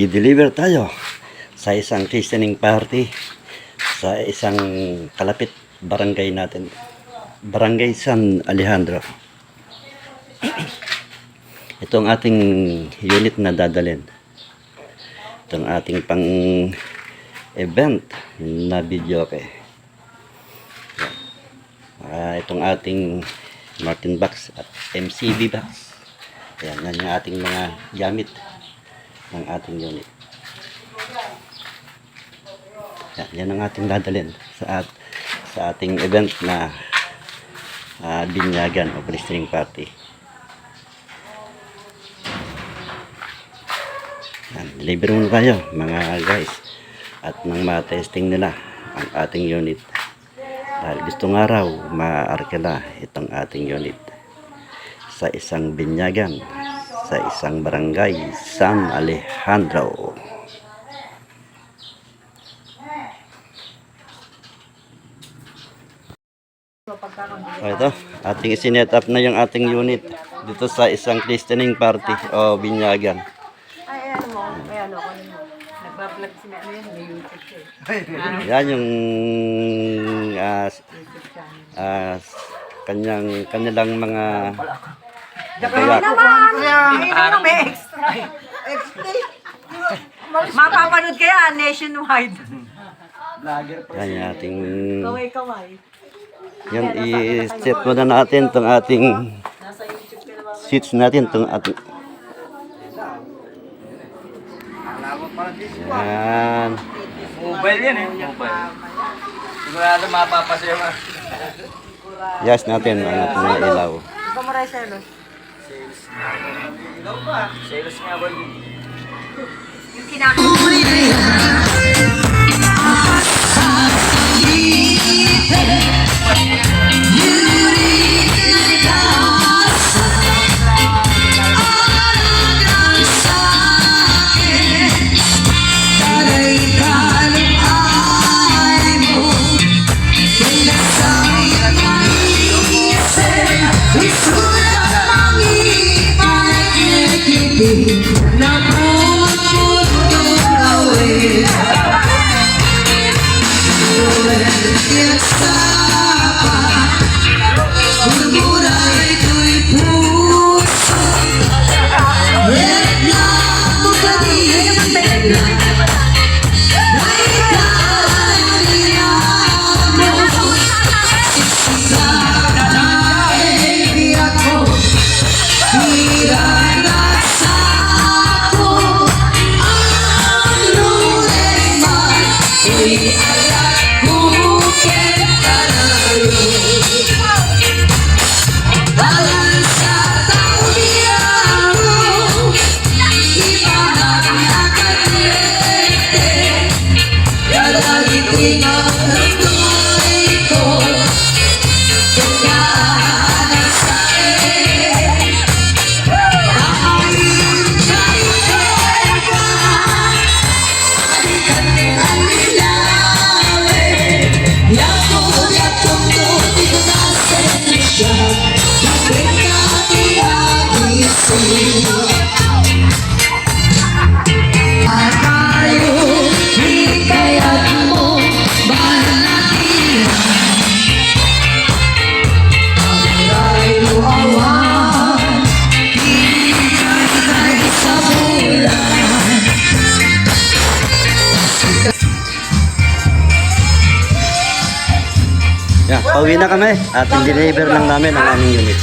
I-deliver tayo sa isang christening party sa isang kalapit barangay natin. Barangay San Alejandro. Ito ang ating unit na dadalhin. Ito ang ating pang event na video kay. Ah, itong ating Martin box at MCB box. Ayan, yan yung ating mga gamit ng ating unit. Yan, yan ang ating dadalhin sa, at, sa ating event na ah, binyagan o listening party. Yan, deliver muna tayo mga guys at nang ma-testing nila ang ating unit. Dahil gustong araw maarkila itong ating unit sa isang binyagan sa isang barangay San Alejandro. O ito, ating isinet up na yung ating unit dito sa isang christening party o binyagan. Ay, ano mo, ay ano ko. Nagbablog si ano yan, may YouTube siya. eh. Yan yung channel. ah, kanyang kanilang mga Kaya naman! Hindi naman may extra. Extra. Mapapanood kaya nationwide. yan yung ating Kaway-kaway. yan i-set muna natin itong ating Nasa YouTube ka naman. seats natin itong ating yan Mobile yan eh. Mobile. Sigurado mapapasayo yes natin ang ating ilaw Ikaw mo rin, Selos. Ikaw pa. Sales nga ba yun? Yung kinakain. you. Gayathri Yeah, pauwi na kami at in-deliver lang namin ang aming unit.